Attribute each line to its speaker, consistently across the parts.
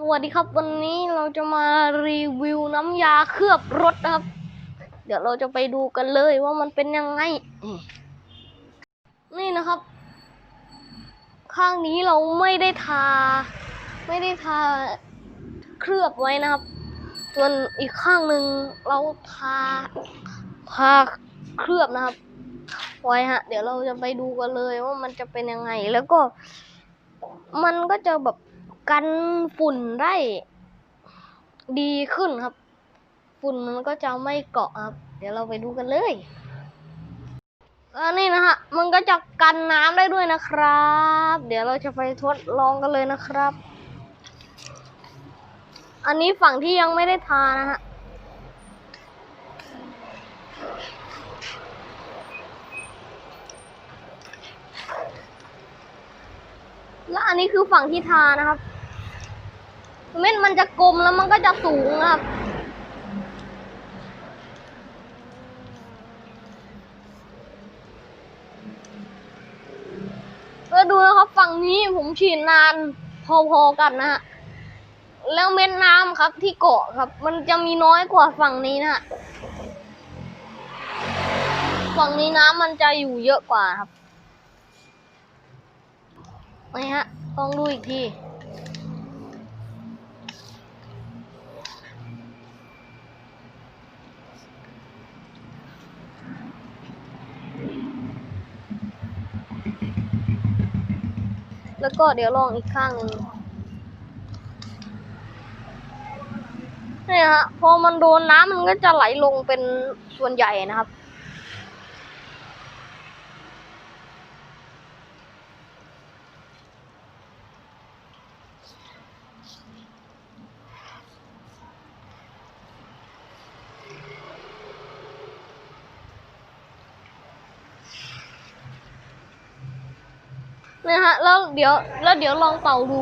Speaker 1: สวัสดีครับวันนี้เราจะมารีวิวน้ำยาเคลือบรถนะครับ เดี๋ยวเราจะไปดูกันเลยว่ามันเป็นยังไง นี่นะครับ ข้างนี้เราไม่ได้ทา ไม่ได้ทาเคลือบไว้นะครับ ส่วนอีกข้างหนึ่งเราทาทาเคลือบนะครับไว้ฮะ เดี๋ยวเราจะไปดูกันเลยว่ามันจะเป็นยังไง แล้วก็มันก็จะแบบ กันฝุ่นได้ดีขึ้นครับ ฝุ่นมันก็จะไม่เกาะครับ เดี๋ยวเราไปดูกันเลยอันนี้นะฮะ มันก็จะกันน้ำได้ด้วยนะครับ เดี๋ยวเราจะไปทดลองกันเลยนะครับ อันนี้ฝั่งที่ยังไม่ได้ทานะฮะแล้วอันนี้คือฝั่งที่ทานะครับ เม็ดมันจะกลมแล้วมันก็จะสูงครับ ก็ดูนะครับฝั่งนี้ผมฉีดนานพอๆกันนะฮะ แล้วเม็ดน้ำครับที่เกาะครับ มันจะมีน้อยกว่าฝั่งนี้นะฮะ ฝั่งนี้น้ำมันจะอยู่เยอะกว่าครับนี่ฮะลองดูอีกที แล้วก็เดี๋ยวลองอีกข้างหนึ่งนี่ฮะพอมันโดนน้ำมันก็จะไหลลงเป็นส่วนใหญ่นะครับ นะฮะแล้วเดี๋ยวแล้วเดี๋ยวลองเป่าดู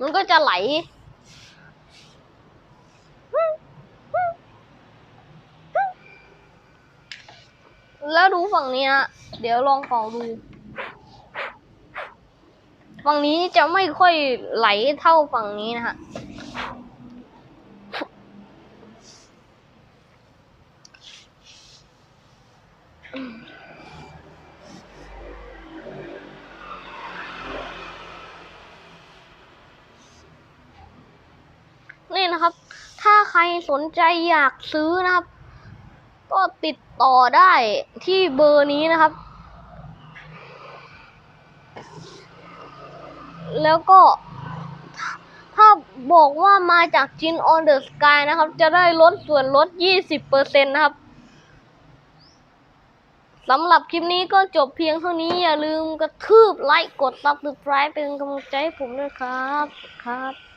Speaker 1: มันก็จะไหล แล้วดูฝั่งนี้ฮะเดี๋ยวลองเป่าดู ฝั่งนี้จะไม่ค่อยไหลเท่าฝั่งนี้นะฮะ นะครับ ถ้าใครสนใจอยากซื้อนะครับ ก็ติดต่อได้ที่เบอร์นี้นะครับ แล้วก็ถ้าบอกว่ามาจากจิน on the sky นะครับ จะได้ลดส่วนลด 20%นะครับสำหรับคลิปนี้ก็จบเพียงเท่านี้อย่าลืมกระทืบไลค์กด subscribe เป็นกำลังใจให้ผมด้วยครับครับ